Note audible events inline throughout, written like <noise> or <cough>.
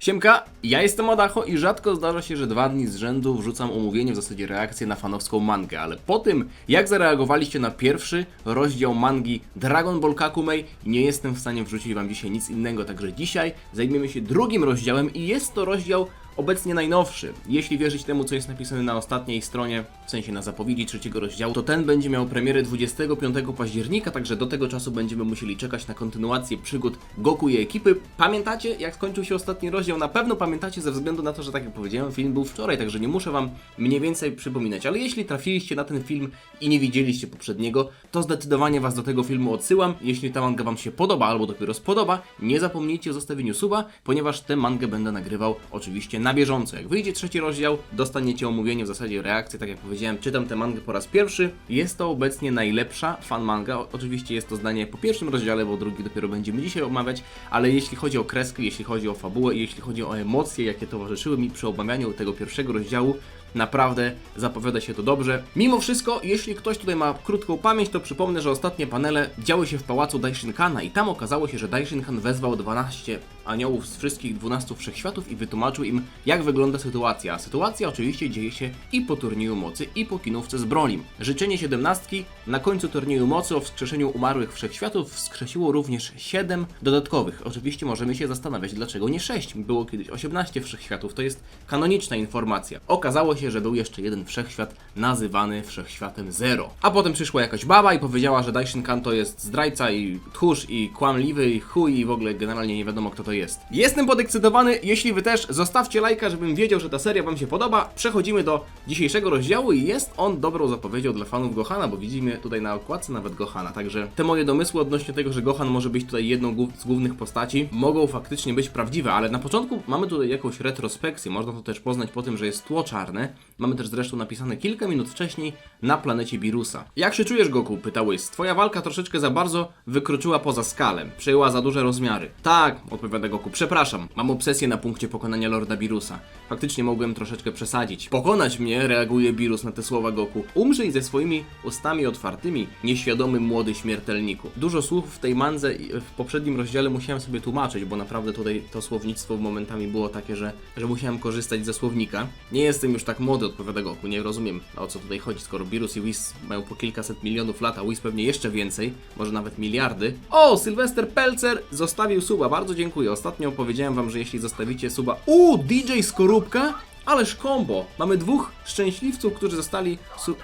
Siemka, ja jestem Adacho i rzadko zdarza się, że dwa dni z rzędu wrzucam omówienie, w zasadzie reakcję na fanowską mangę, ale po tym, jak zareagowaliście na pierwszy rozdział mangi Dragon Ball Kakumei, nie jestem w stanie wrzucić wam dzisiaj nic innego, także dzisiaj zajmiemy się drugim rozdziałem i jest to rozdział obecnie najnowszy. Jeśli wierzyć temu, co jest napisane na ostatniej stronie, w sensie na zapowiedzi trzeciego rozdziału, to ten będzie miał premierę 25 października, także do tego czasu będziemy musieli czekać na kontynuację przygód Goku i ekipy. Pamiętacie, jak skończył się ostatni rozdział? Na pewno pamiętacie ze względu na to, że tak jak powiedziałem, film był wczoraj, także nie muszę wam mniej więcej przypominać. Ale jeśli trafiliście na ten film i nie widzieliście poprzedniego, to zdecydowanie was do tego filmu odsyłam. Jeśli ta manga wam się podoba albo dopiero spodoba, nie zapomnijcie o zostawieniu suba, ponieważ tę mangę będę nagrywał oczywiście na bieżąco. Jak wyjdzie trzeci rozdział, dostaniecie omówienie, w zasadzie reakcję, tak jak powiedziałem, czytam tę mangę po raz pierwszy. Jest to obecnie najlepsza fan manga. Oczywiście jest to zdanie po pierwszym rozdziale, bo drugi dopiero będziemy dzisiaj omawiać, ale jeśli chodzi o kreskę, jeśli chodzi o fabułę jeśli chodzi o emocje, jakie towarzyszyły mi przy omawianiu tego pierwszego rozdziału, Naprawdę zapowiada się to dobrze. Mimo wszystko, jeśli ktoś tutaj ma krótką pamięć, to przypomnę, że ostatnie panele działy się w pałacu Daishinkana i tam okazało się, że Daishinkan wezwał 12 aniołów z wszystkich 12 wszechświatów i wytłumaczył im, jak wygląda sytuacja. Sytuacja oczywiście dzieje się i po turnieju mocy, i po kinówce z Brolim. Życzenie siedemnastki na końcu turnieju mocy o wskrzeszeniu umarłych wszechświatów wskrzesiło również 7 dodatkowych. Oczywiście możemy się zastanawiać, dlaczego nie 6. Było kiedyś 18 wszechświatów, to jest kanoniczna informacja. Okazało się, że był jeszcze jeden wszechświat nazywany wszechświatem Zero. A potem przyszła jakaś baba i powiedziała, że Daishinkan to jest zdrajca i tchórz i kłamliwy i chuj i w ogóle generalnie nie wiadomo kto to jest. Jestem podekscytowany, jeśli wy też, zostawcie lajka, żebym wiedział, że ta seria wam się podoba. Przechodzimy do dzisiejszego rozdziału i jest on dobrą zapowiedzią dla fanów Gohana, bo widzimy tutaj na okładce nawet Gohana, także te moje domysły odnośnie tego, że Gohan może być tutaj jedną z głównych postaci, mogą faktycznie być prawdziwe, ale na początku mamy tutaj jakąś retrospekcję, można to też poznać po tym, że jest tło czarne. Mamy też zresztą napisane kilka minut wcześniej na planecie Birusa. Jak się czujesz, Goku? pytał Whis. Twoja walka troszeczkę za bardzo wykroczyła poza skalę, przejęła za duże rozmiary. Tak, odpowiada Przepraszam, mam obsesję na punkcie pokonania Lorda Birusa. Faktycznie mogłem troszeczkę przesadzić. Pokonać mnie, reaguje Birus na te słowa Goku. Umrzyj ze swoimi ustami otwartymi, nieświadomy młody śmiertelniku. Dużo słów w tej mandze w poprzednim rozdziale musiałem sobie tłumaczyć, bo naprawdę tutaj to słownictwo momentami było takie, że, że musiałem korzystać ze słownika. Nie jestem już tak młody, odpowiada Goku, nie rozumiem o co tutaj chodzi, skoro Birus i Whis mają po kilkaset milionów lat, a Whis pewnie jeszcze więcej, może nawet miliardy. O, Sylwester Pelcer zostawił suba, bardzo dziękuję. Ostatnio powiedziałem wam, że jeśli zostawicie suba... U, DJ Skorupka? Ależ kombo! Mamy dwóch szczęśliwców, którzy zostali su...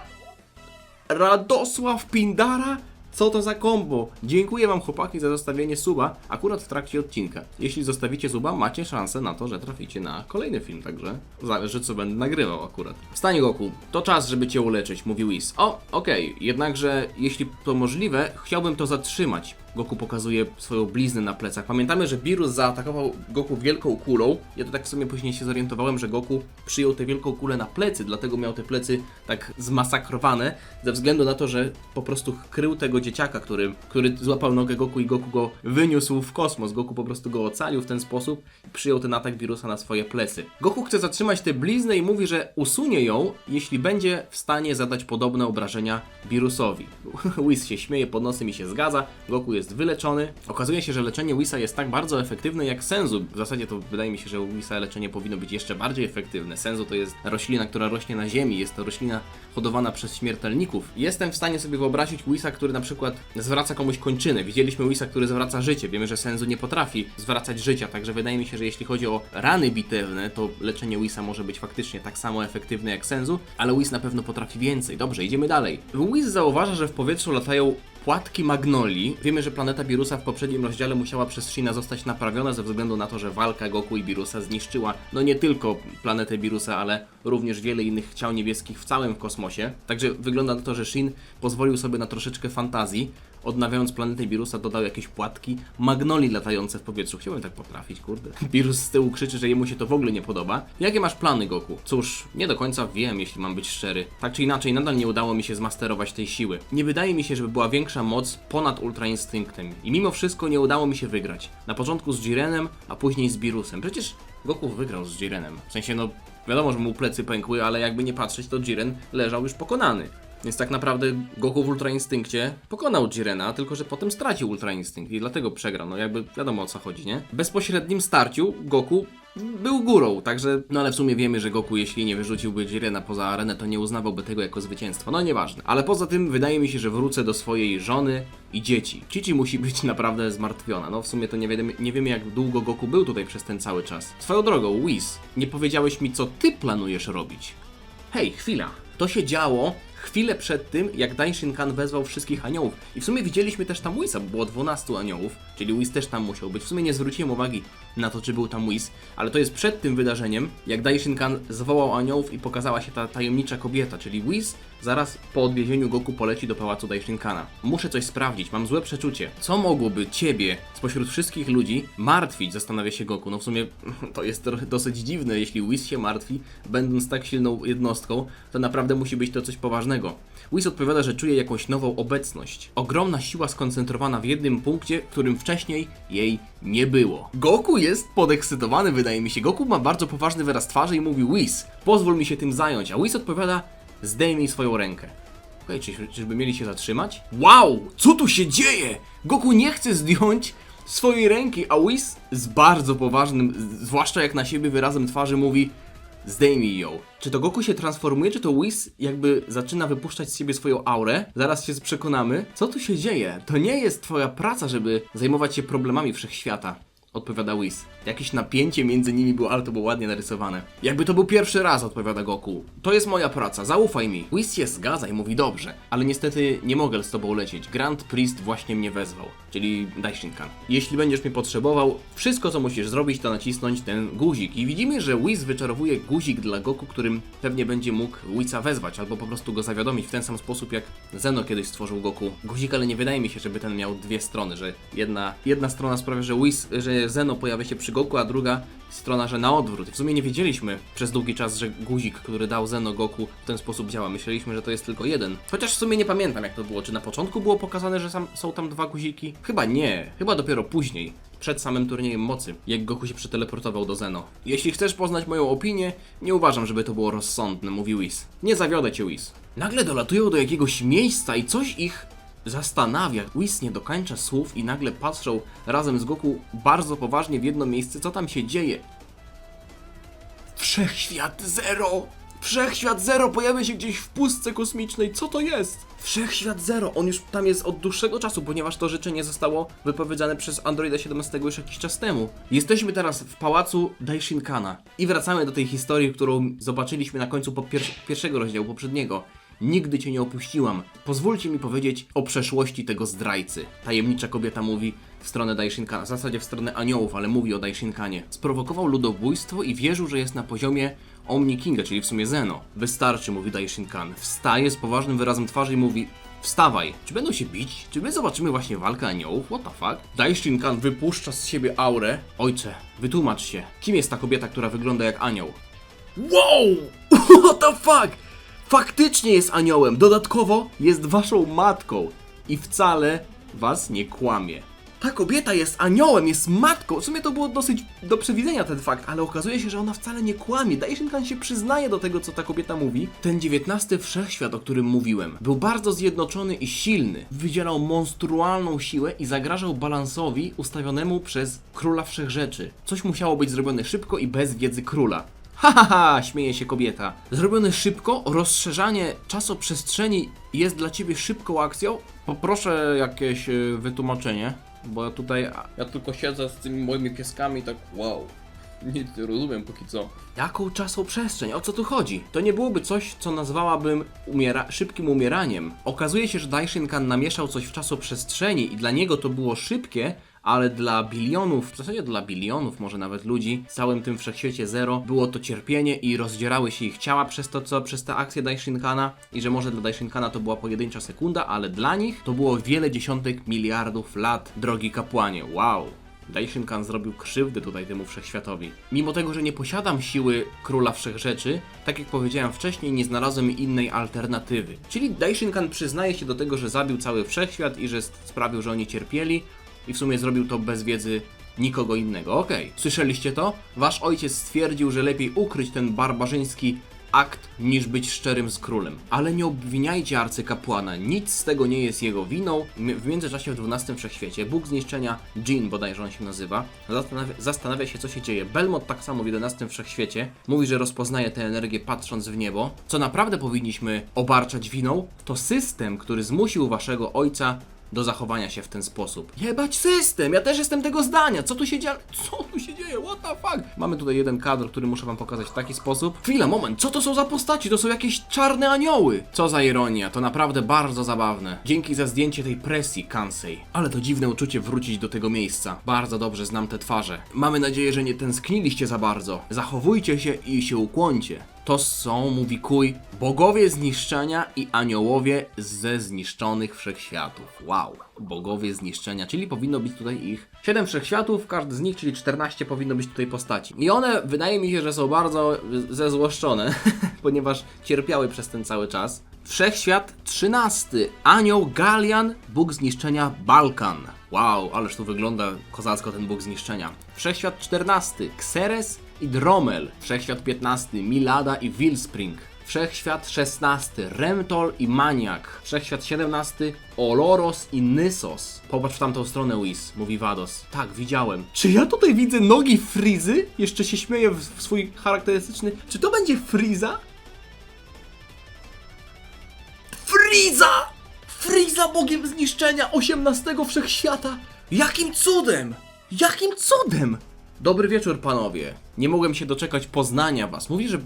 Radosław Pindara? Co to za kombo? Dziękuję wam chłopaki za zostawienie suba akurat w trakcie odcinka. Jeśli zostawicie suba, macie szansę na to, że traficie na kolejny film, także zależy co będę nagrywał akurat. Wstań Goku, to czas, żeby cię uleczyć, mówił Whis. O, okej, jednakże jeśli to możliwe, chciałbym to zatrzymać. Goku pokazuje swoją bliznę na plecach. Pamiętamy, że Birus zaatakował Goku wielką kulą. Ja to tak w sumie później się zorientowałem, że Goku przyjął tę wielką kulę na plecy, dlatego miał te plecy tak zmasakrowane, ze względu na to, że po prostu krył tego dzieciaka, który, który złapał nogę Goku i Goku go wyniósł w kosmos. Goku po prostu go ocalił w ten sposób i przyjął ten atak wirusa na swoje plecy. Goku chce zatrzymać tę bliznę i mówi, że usunie ją, jeśli będzie w stanie zadać podobne obrażenia wirusowi. <laughs> Whis się śmieje pod nosem i się zgadza. Goku jest wyleczony. Okazuje się, że leczenie Wisa jest tak bardzo efektywne jak Senzu. W zasadzie to wydaje mi się, że u Wisa leczenie powinno być jeszcze bardziej efektywne. Senzu to jest roślina, która rośnie na ziemi. Jest to roślina hodowana przez śmiertelników. Jestem w stanie sobie wyobrazić Wisa, który na przykład zwraca komuś kończynę. Widzieliśmy Wisa, który zwraca życie. Wiemy, że Senzu nie potrafi zwracać życia, także wydaje mi się, że jeśli chodzi o rany bitewne, to leczenie Wisa może być faktycznie tak samo efektywne jak Senzu, ale Whis na pewno potrafi więcej. Dobrze, idziemy dalej. Whis zauważa, że w powietrzu latają płatki magnolii. Wiemy, że planeta Birusa w poprzednim rozdziale musiała przez Shina zostać naprawiona ze względu na to, że walka Goku i Birusa zniszczyła no nie tylko planetę Birusa, ale również wiele innych ciał niebieskich w całym kosmosie. Także wygląda na to, że Shin pozwolił sobie na troszeczkę fantazji. Odnawiając planetę Birusa dodał jakieś płatki magnolii latające w powietrzu. Chciałbym tak potrafić, kurde. Birus z tyłu krzyczy, że jemu się to w ogóle nie podoba. Jakie masz plany, Goku? Cóż, nie do końca wiem, jeśli mam być szczery. Tak czy inaczej, nadal nie udało mi się zmasterować tej siły. Nie wydaje mi się, żeby była większa moc ponad Ultra Instynktem. I mimo wszystko nie udało mi się wygrać. Na początku z Jirenem, a później z Birusem. Przecież Goku wygrał z Jirenem. W sensie, no, wiadomo, że mu plecy pękły, ale jakby nie patrzeć, to Jiren leżał już pokonany. Więc tak naprawdę Goku w Ultra Instynkcie pokonał Jirena, tylko że potem stracił Ultra Instynkt i dlatego przegrał. No jakby wiadomo o co chodzi, nie? W bezpośrednim starciu Goku był górą, także, no ale w sumie wiemy, że Goku, jeśli nie wyrzuciłby Jirena poza arenę, to nie uznawałby tego jako zwycięstwo, no nieważne. Ale poza tym, wydaje mi się, że wrócę do swojej żony i dzieci. Chichi musi być <laughs> naprawdę zmartwiona, no w sumie to nie wiemy, nie wiemy jak długo Goku był tutaj przez ten cały czas. Swoją drogą, Whis, nie powiedziałeś mi, co ty planujesz robić. Hej, chwila. To się działo chwilę przed tym, jak Daishinkan wezwał wszystkich aniołów. I w sumie widzieliśmy też tam Whisa, bo było 12 aniołów, czyli Whis też tam musiał być. W sumie nie zwróciłem uwagi na to, czy był tam Whis, ale to jest przed tym wydarzeniem, jak Daishinkan zwołał aniołów i pokazała się ta tajemnicza kobieta, czyli Whis zaraz po odwiezieniu Goku poleci do pałacu Daishinkana. Muszę coś sprawdzić, mam złe przeczucie. Co mogłoby ciebie spośród wszystkich ludzi martwić, zastanawia się Goku. No w sumie <laughs> to jest dosyć dziwne, jeśli Whis się martwi, będąc tak silną jednostką, to naprawdę musi być to coś poważnego. Whis odpowiada, że czuje jakąś nową obecność. Ogromna siła skoncentrowana w jednym punkcie, którym wcześniej jej nie było. Goku jest podekscytowany, wydaje mi się. Goku ma bardzo poważny wyraz twarzy i mówi Whis, pozwól mi się tym zająć. A Whis odpowiada, zdejmij swoją rękę. Okej, czy, czyżby mieli się zatrzymać? Wow! Co tu się dzieje? Goku nie chce zdjąć swojej ręki, a Whis z bardzo poważnym, zwłaszcza jak na siebie wyrazem twarzy mówi Zdejmij ją. Czy to Goku się transformuje, czy to Whis jakby zaczyna wypuszczać z siebie swoją aurę? Zaraz się przekonamy. Co tu się dzieje? To nie jest twoja praca, żeby zajmować się problemami wszechświata. Odpowiada Whis. Jakieś napięcie między nimi było, ale to było ładnie narysowane. Jakby to był pierwszy raz, odpowiada Goku. To jest moja praca, zaufaj mi. Whis się zgadza i mówi dobrze, ale niestety nie mogę z tobą lecieć. Grand Priest właśnie mnie wezwał, czyli Daishinkan. Jeśli będziesz mnie potrzebował, wszystko co musisz zrobić to nacisnąć ten guzik. I widzimy, że Whis wyczarowuje guzik dla Goku, którym pewnie będzie mógł Whisa wezwać, albo po prostu go zawiadomić w ten sam sposób jak Zeno kiedyś stworzył Goku. Guzik, ale nie wydaje mi się, żeby ten miał dwie strony, że jedna, jedna strona sprawia, że Whis, że Zeno pojawia się przy Goku, a druga strona, że na odwrót. W sumie nie wiedzieliśmy przez długi czas, że guzik, który dał Zeno Goku w ten sposób działa. Myśleliśmy, że to jest tylko jeden. Chociaż w sumie nie pamiętam jak to było. Czy na początku było pokazane, że sam, są tam dwa guziki? Chyba nie. Chyba dopiero później. Przed samym turniejem mocy, jak Goku się przeteleportował do Zeno. Jeśli chcesz poznać moją opinię, nie uważam, żeby to było rozsądne, mówi Whis. Nie zawiodę cię, Whis. Nagle dolatują do jakiegoś miejsca i coś ich zastanawia. Whis nie dokończa słów i nagle patrzą razem z Goku bardzo poważnie w jedno miejsce, co tam się dzieje. Wszechświat Zero! Wszechświat Zero pojawia się gdzieś w pustce kosmicznej. Co to jest? Wszechświat Zero. On już tam jest od dłuższego czasu, ponieważ to życzenie zostało wypowiedziane przez Androida 17 już jakiś czas temu. Jesteśmy teraz w pałacu Daishinkana i wracamy do tej historii, którą zobaczyliśmy na końcu po pier- pierwszego rozdziału poprzedniego. Nigdy cię nie opuściłam. Pozwólcie mi powiedzieć o przeszłości tego zdrajcy. Tajemnicza kobieta mówi w stronę Daishinkana, w zasadzie w stronę aniołów, ale mówi o Daishinkanie. Sprowokował ludobójstwo i wierzył, że jest na poziomie Omni Kinga, czyli w sumie Zeno. Wystarczy, mówi Daishinkan. Wstaje z poważnym wyrazem twarzy i mówi Wstawaj! Czy będą się bić? Czy my zobaczymy właśnie walkę aniołów? What the fuck? Daishinkan wypuszcza z siebie aurę. Ojcze, wytłumacz się. Kim jest ta kobieta, która wygląda jak anioł? Wow! <laughs> What the fuck? Faktycznie jest aniołem. Dodatkowo jest waszą matką. I wcale was nie kłamie. Ta kobieta jest aniołem, jest matką. W sumie to było dosyć do przewidzenia ten fakt, ale okazuje się, że ona wcale nie kłamie. Daishinkan się przyznaje do tego, co ta kobieta mówi. Ten dziewiętnasty wszechświat, o którym mówiłem, był bardzo zjednoczony i silny. Wydzielał monstrualną siłę i zagrażał balansowi ustawionemu przez króla wszechrzeczy. Coś musiało być zrobione szybko i bez wiedzy króla. Ha, ha, ha, śmieje się kobieta. Zrobione szybko, rozszerzanie czasoprzestrzeni jest dla ciebie szybką akcją? Poproszę jakieś y, wytłumaczenie, bo ja tutaj, ja tylko siedzę z tymi moimi pieskami tak wow. Nic nie rozumiem póki co. Jaką czasoprzestrzeń? O co tu chodzi? To nie byłoby coś, co nazwałabym umiera szybkim umieraniem. Okazuje się, że Daishinkan namieszał coś w czasoprzestrzeni i dla niego to było szybkie, ale dla bilionów, w zasadzie dla bilionów może nawet ludzi, w całym tym wszechświecie Zero, było to cierpienie i rozdzierały się ich ciała przez to, co, przez tę akcję Daishinkana i że może dla Daishinkana to była pojedyncza sekunda, ale dla nich to było wiele dziesiątek miliardów lat, drogi kapłanie, wow. Daishinkan zrobił krzywdę tutaj temu wszechświatowi. Mimo tego, że nie posiadam siły króla wszechrzeczy, tak jak powiedziałem wcześniej, nie znalazłem innej alternatywy. Czyli Daishinkan przyznaje się do tego, że zabił cały wszechświat i że sprawił, że oni cierpieli i w sumie zrobił to bez wiedzy nikogo innego. Okej, słyszeliście to? Wasz ojciec stwierdził, że lepiej ukryć ten barbarzyński akt niż być szczerym z królem. Ale nie obwiniajcie arcykapłana, nic z tego nie jest jego winą. W międzyczasie w XII Wszechświecie Bóg zniszczenia, Jin bodajże on się nazywa, zastanawia, zastanawia się co się dzieje. Belmont tak samo w XI Wszechświecie mówi, że rozpoznaje tę energię patrząc w niebo. Co naprawdę powinniśmy obarczać winą, to system, który zmusił waszego ojca do zachowania się w ten sposób. Jebać system! Ja też jestem tego zdania! Co tu się dzieje? Co tu się dzieje? What the fuck? Mamy tutaj jeden kadr, który muszę wam pokazać w taki sposób. Chwila, moment, co to są za postaci? To są jakieś czarne anioły! Co za ironia, to naprawdę bardzo zabawne. Dzięki za zdjęcie tej presji, Kansei. Ale to dziwne uczucie wrócić do tego miejsca. Bardzo dobrze znam te twarze. Mamy nadzieję, że nie tęskniliście za bardzo. Zachowujcie się i się ukłoncie. To są, mówi Kuj, bogowie zniszczenia i aniołowie ze zniszczonych wszechświatów. Wow, bogowie zniszczenia, czyli powinno być tutaj ich 7 wszechświatów, każdy z nich, czyli 14 powinno być tutaj postaci. I one, wydaje mi się, że są bardzo zezłoszczone, <laughs> ponieważ cierpiały przez ten cały czas. Wszechświat 13. Anioł Galian, Bóg zniszczenia Balkan. Wow, ależ tu wygląda kozacko ten Bóg zniszczenia. Wszechświat 14. Xeres i Dromel. Wszechświat 15. Milada i Wilspring. Wszechświat 16. Remtol i Maniak. Wszechświat 17. Oloros i Nysos. Popatrz w tamtą stronę, Whis, mówi Vados. Tak, widziałem. Czy ja tutaj widzę nogi Frizy? Jeszcze się śmieję w, w swój charakterystyczny. Czy to będzie Friza? Friza! Friza bogiem zniszczenia 18 wszechświata! Jakim cudem! Jakim cudem! Dobry wieczór, panowie. Nie mogłem się doczekać poznania was. Mówi, że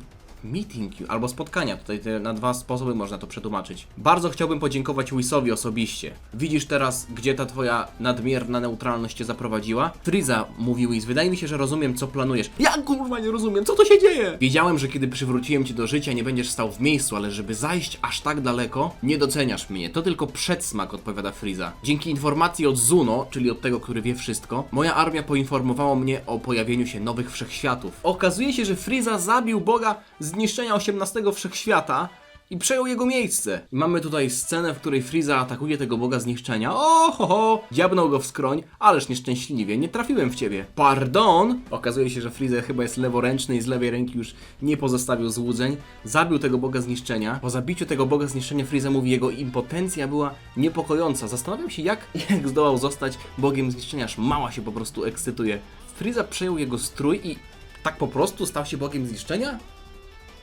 meeting albo spotkania. Tutaj te, na dwa sposoby można to przetłumaczyć. Bardzo chciałbym podziękować Wisowi osobiście. Widzisz teraz, gdzie ta twoja nadmierna neutralność cię zaprowadziła? Friza, mówi Whis, wydaje mi się, że rozumiem, co planujesz. Ja kurwa nie rozumiem, co to się dzieje? Wiedziałem, że kiedy przywróciłem cię do życia, nie będziesz stał w miejscu, ale żeby zajść aż tak daleko, nie doceniasz mnie. To tylko przedsmak, odpowiada Friza. Dzięki informacji od Zuno, czyli od tego, który wie wszystko, moja armia poinformowała mnie o pojawieniu się nowych wszechświatów. Okazuje się, że Friza zabił Boga zniszczenia 18 wszechświata i przejął jego miejsce. I mamy tutaj scenę, w której Friza atakuje tego boga zniszczenia. O, ho, ho! Go w skroń, ależ nieszczęśliwie, nie trafiłem w ciebie. Pardon! Okazuje się, że Friza chyba jest leworęczny i z lewej ręki już nie pozostawił złudzeń. Zabił tego boga zniszczenia. Po zabiciu tego boga zniszczenia Friza mówi, jego impotencja była niepokojąca. Zastanawiam się, jak, <laughs> jak zdołał zostać bogiem zniszczenia, aż mała się po prostu ekscytuje. Friza przejął jego strój i tak po prostu stał się bogiem zniszczenia?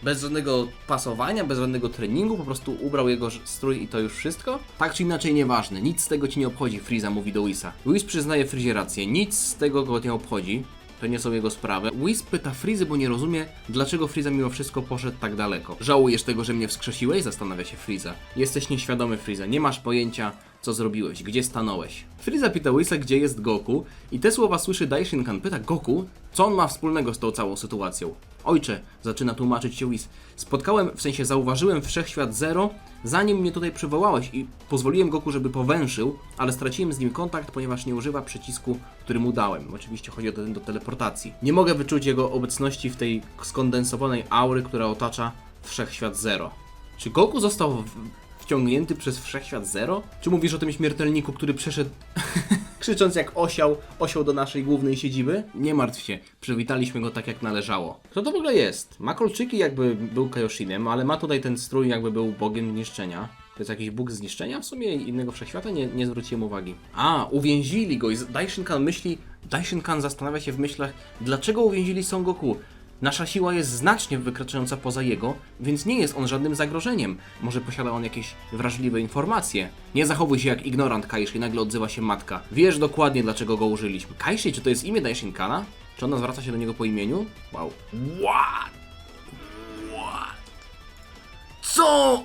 Bez żadnego pasowania, bez żadnego treningu, po prostu ubrał jego strój i to już wszystko? Tak czy inaczej nieważne, nic z tego ci nie obchodzi, Friza mówi do Whisa. Whis przyznaje Frizie rację, nic z tego go nie obchodzi. To nie są jego sprawy. Whis pyta Frizy, bo nie rozumie, dlaczego Friza mimo wszystko poszedł tak daleko. Żałujesz tego, że mnie wskrzesiłeś? Zastanawia się Friza. Jesteś nieświadomy, Friza. Nie masz pojęcia, co zrobiłeś, gdzie stanąłeś. Friza pyta Whisa, gdzie jest Goku i te słowa słyszy Daishinkan. Pyta Goku, co on ma wspólnego z tą całą sytuacją. Ojcze, zaczyna tłumaczyć się Whis. Spotkałem, w sensie zauważyłem wszechświat Zero, zanim mnie tutaj przywołałeś i pozwoliłem Goku, żeby powęszył, ale straciłem z nim kontakt, ponieważ nie używa przycisku, który mu dałem. Oczywiście chodzi o ten do teleportacji. Nie mogę wyczuć jego obecności w tej skondensowanej aury, która otacza wszechświat Zero. Czy Goku został wciągnięty przez wszechświat Zero? Czy mówisz o tym śmiertelniku, który przeszedł <laughs> krzycząc jak osioł, osioł do naszej głównej siedziby? Nie martw się, przywitaliśmy go tak jak należało. Kto to w ogóle jest? Ma kolczyki jakby był Kaioshinem, ale ma tutaj ten strój jakby był bogiem zniszczenia. To jest jakiś bóg zniszczenia w sumie innego wszechświata? Nie, nie zwróciłem uwagi. A, uwięzili go i Daishinkan myśli, Daishinkan zastanawia się w myślach, dlaczego uwięzili Son Goku? Nasza siła jest znacznie wykraczająca poza jego, więc nie jest on żadnym zagrożeniem. Może posiada on jakieś wrażliwe informacje. Nie zachowuj się jak ignorant, Kaishi, nagle odzywa się matka. Wiesz dokładnie, dlaczego go użyliśmy. Kaishi, czy to jest imię Daishinkana? Czy ona zwraca się do niego po imieniu? Wow. What? What? Co?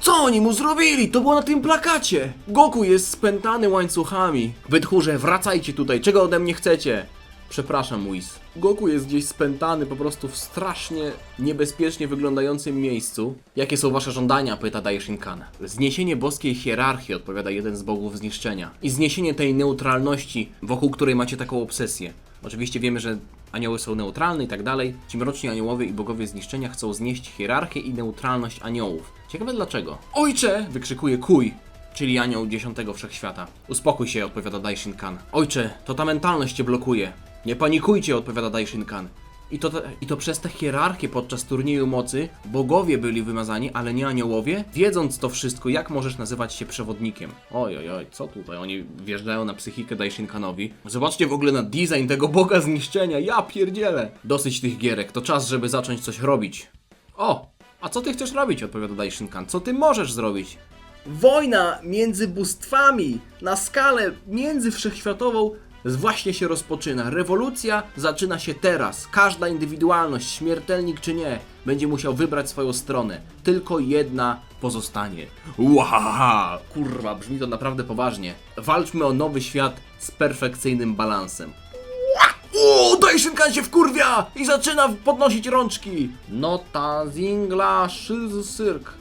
Co oni mu zrobili? To było na tym plakacie! Goku jest spętany łańcuchami. Wytchórze, wracajcie tutaj, czego ode mnie chcecie? Przepraszam, Whis. Goku jest gdzieś spętany po prostu w strasznie niebezpiecznie wyglądającym miejscu. Jakie są wasze żądania? pyta Daishinkan. Zniesienie boskiej hierarchii, odpowiada jeden z bogów zniszczenia. I zniesienie tej neutralności, wokół której macie taką obsesję. Oczywiście wiemy, że anioły są neutralne i tak dalej. Ci mroczni aniołowie i bogowie zniszczenia chcą znieść hierarchię i neutralność aniołów. Ciekawe dlaczego. Ojcze! wykrzykuje Kuj czyli anioł dziesiątego wszechświata. Uspokój się, odpowiada Daishinkan. Ojcze, to ta mentalność cię blokuje. Nie panikujcie, odpowiada Daishinkan. I to, I to przez tę hierarchię podczas turnieju mocy bogowie byli wymazani, ale nie aniołowie. Wiedząc to wszystko, jak możesz nazywać się przewodnikiem? Oj, oj, oj, co tutaj? Oni wjeżdżają na psychikę Daishinkanowi. Zobaczcie w ogóle na design tego boga zniszczenia, ja pierdzielę! Dosyć tych gierek, to czas, żeby zacząć coś robić. O, a co ty chcesz robić? Odpowiada Daishinkan. Co ty możesz zrobić? Wojna między bóstwami na skalę międzywszechświatową właśnie się rozpoczyna. Rewolucja zaczyna się teraz. Każda indywidualność, śmiertelnik czy nie, będzie musiał wybrać swoją stronę. Tylko jedna pozostanie. Łahaha! Kurwa, brzmi to naprawdę poważnie. Walczmy o nowy świat z perfekcyjnym balansem. O, Daishinkan się wkurwia i zaczyna podnosić rączki. Nota zingla szyzyrk.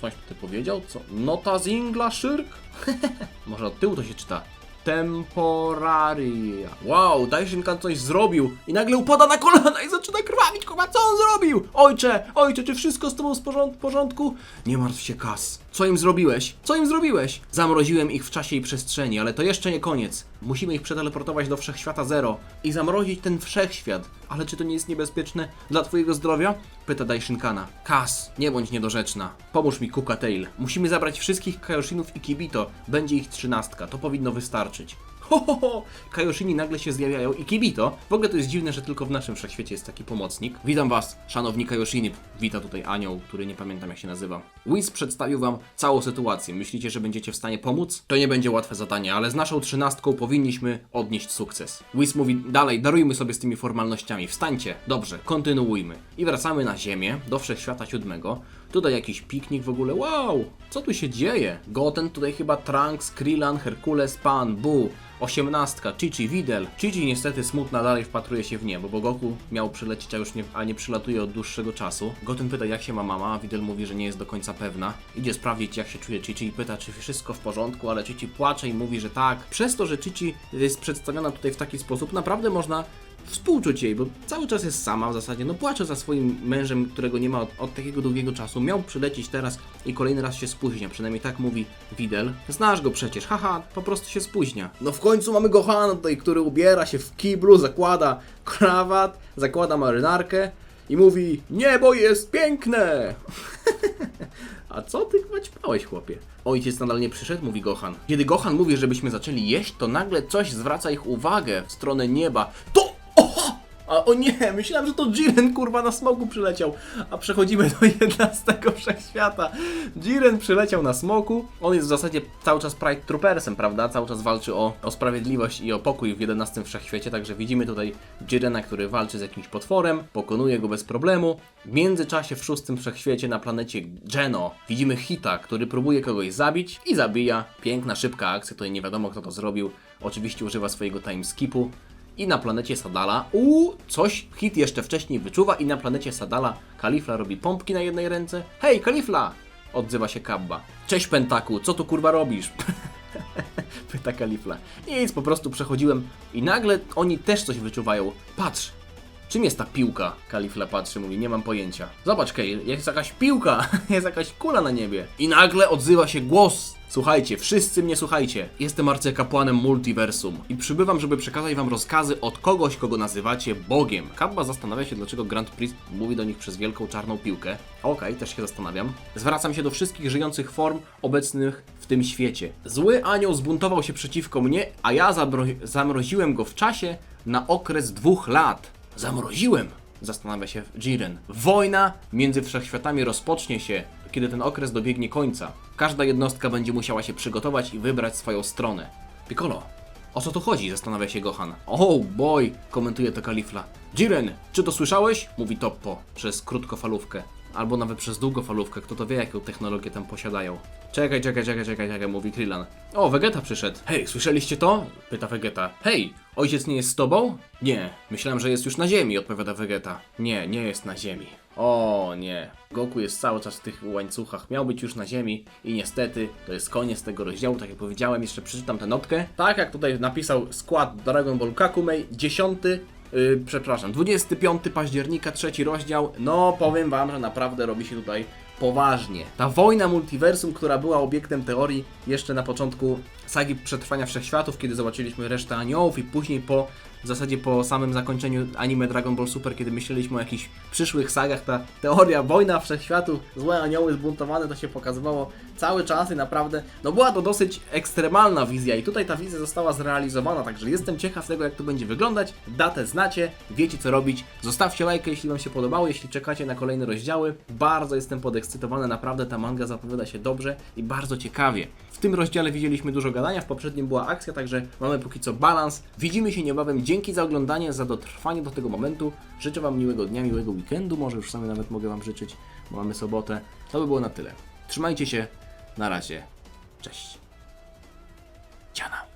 Coś ty powiedział? Co? Nota zingla szyrk? <laughs> Może od tyłu to się czyta. Temporaria. Wow, Daishinkan coś zrobił i nagle upada na kolana i zaczyna krwawić. Kurwa, co on zrobił? Ojcze, ojcze, czy wszystko z tobą w porząd- w porządku? Nie martw się, Kas. Co im zrobiłeś? Co im zrobiłeś? Zamroziłem ich w czasie i przestrzeni, ale to jeszcze nie koniec. Musimy ich przeteleportować do wszechświata zero i zamrozić ten wszechświat. Ale czy to nie jest niebezpieczne dla twojego zdrowia? Pyta Daishinkana. Kas, nie bądź niedorzeczna. Pomóż mi, Kuka Tail. Musimy zabrać wszystkich Kaioshinów i Kibito. Będzie ich trzynastka. To powinno wystarczyć. Ho, ho, ho! Kaioshini nagle się zjawiają i Kibito. W ogóle to jest dziwne, że tylko w naszym wszechświecie jest taki pomocnik. Witam was, szanowni Kaioshini. Wita tutaj anioł, który nie pamiętam jak się nazywa. Whis przedstawił wam całą sytuację. Myślicie, że będziecie w stanie pomóc? To nie będzie łatwe zadanie, ale z naszą trzynastką powinniśmy odnieść sukces. Whis mówi dalej, darujmy sobie z tymi formalnościami. Wstańcie. Dobrze, kontynuujmy. I wracamy na Ziemię, do wszechświata siódmego. Tutaj jakiś piknik w ogóle. Wow! Co tu się dzieje? Goten, tutaj chyba Trunks, Krillan, Herkules, Pan, Bu. Osiemnastka, Chichi, Widel. Chichi niestety smutna dalej wpatruje się w niebo, bo Goku miał przylecieć, a już nie, a nie przylatuje od dłuższego czasu. Goten pyta jak się ma mama, a Widel mówi, że nie jest do końca pewna. Idzie sprawdzić jak się czuje Chichi i pyta czy wszystko w porządku, ale Chichi płacze i mówi, że tak. Przez to, że Chichi jest przedstawiona tutaj w taki sposób, naprawdę można współczuć jej, bo cały czas jest sama w zasadzie, no płacze za swoim mężem, którego nie ma od, od takiego długiego czasu. Miał przylecieć teraz i kolejny raz się spóźnia, przynajmniej tak mówi Widel. Znasz go przecież, haha, po prostu się spóźnia. No w końcu mamy Gohana tutaj, który ubiera się w kiblu, zakłada krawat, zakłada marynarkę i mówi Niebo jest piękne! <laughs> A co ty ćpałeś, chłopie? Ojciec nadal nie przyszedł, mówi Gohan. Kiedy Gohan mówi, żebyśmy zaczęli jeść, to nagle coś zwraca ich uwagę w stronę nieba. To... A o nie, myślałem, że to Jiren kurwa na smoku przyleciał. A przechodzimy do <laughs> 11 wszechświata. Jiren przyleciał na smoku. On jest w zasadzie cały czas Pride Troopersem, prawda? Cały czas walczy o, o sprawiedliwość i o pokój w 11 wszechświecie. Także widzimy tutaj Jirena, który walczy z jakimś potworem, pokonuje go bez problemu. W międzyczasie w szóstym wszechświecie na planecie Geno widzimy Hita, który próbuje kogoś zabić i zabija. Piękna, szybka akcja, tutaj nie wiadomo kto to zrobił. Oczywiście używa swojego timeskipu. I na planecie Sadala, u coś hit jeszcze wcześniej wyczuwa i na planecie Sadala Kalifla robi pompki na jednej ręce. Hej, Kalifla! Odzywa się Kabba. Cześć Pentaku, co tu kurwa robisz? <laughs> Pyta Kalifla. Nic, po prostu przechodziłem i nagle oni też coś wyczuwają. Patrz, Czym jest ta piłka? Kalifla patrzy, mówi, nie mam pojęcia. Zobacz, Kale, jest jakaś piłka, <laughs> jest jakaś kula na niebie. I nagle odzywa się głos. Słuchajcie, wszyscy mnie słuchajcie. Jestem arcykapłanem multiversum i przybywam, żeby przekazać wam rozkazy od kogoś, kogo nazywacie Bogiem. Kabba zastanawia się, dlaczego Grand Priest mówi do nich przez wielką czarną piłkę. Okej, też się zastanawiam. Zwracam się do wszystkich żyjących form obecnych w tym świecie. Zły anioł zbuntował się przeciwko mnie, a ja zamroziłem go w czasie na okres dwóch lat. Zamroziłem! Zastanawia się Jiren. Wojna między wszechświatami rozpocznie się, kiedy ten okres dobiegnie końca. Każda jednostka będzie musiała się przygotować i wybrać swoją stronę. Piccolo, o co tu chodzi? Zastanawia się Gohan. Oh boy, komentuje to Kalifla. Jiren, czy to słyszałeś? Mówi Toppo przez krótkofalówkę. Albo nawet przez długofalówkę, kto to wie jaką technologię tam posiadają. Czekaj, czekaj, czekaj, czekaj, czekaj, mówi Krillan. O, Vegeta przyszedł. Hej, słyszeliście to? Pyta Vegeta. Hej, ojciec nie jest z tobą? Nie, myślałem, że jest już na ziemi, odpowiada Vegeta. Nie, nie jest na ziemi. O nie, Goku jest cały czas w tych łańcuchach, miał być już na ziemi i niestety to jest koniec tego rozdziału, tak jak powiedziałem, jeszcze przeczytam tę notkę. Tak jak tutaj napisał skład Dragon Ball Kakumei, 10 Yy, przepraszam, 25 października, trzeci rozdział. No, powiem wam, że naprawdę robi się tutaj poważnie. Ta wojna multiversum, która była obiektem teorii jeszcze na początku sagi Przetrwania Wszechświatów, kiedy zobaczyliśmy resztę aniołów i później po w zasadzie po samym zakończeniu anime Dragon Ball Super, kiedy myśleliśmy o jakichś przyszłych sagach, ta teoria wojna wszechświatów, złe anioły zbuntowane, to się pokazywało cały czas i naprawdę, no była to dosyć ekstremalna wizja i tutaj ta wizja została zrealizowana, także jestem ciekaw tego, jak to będzie wyglądać. Datę znacie, wiecie co robić. Zostawcie lajkę, jeśli Wam się podobało, jeśli czekacie na kolejne rozdziały. Bardzo jestem podekscytowany, naprawdę ta manga zapowiada się dobrze i bardzo ciekawie. W tym rozdziale widzieliśmy dużo gadania, w poprzednim była akcja, także mamy póki co balans. Widzimy się niebawem. Dzięki za oglądanie, za dotrwanie do tego momentu. Życzę Wam miłego dnia, miłego weekendu, może już sami nawet mogę Wam życzyć, bo mamy sobotę. To by było na tyle. Trzymajcie się, na razie, cześć. Ciao.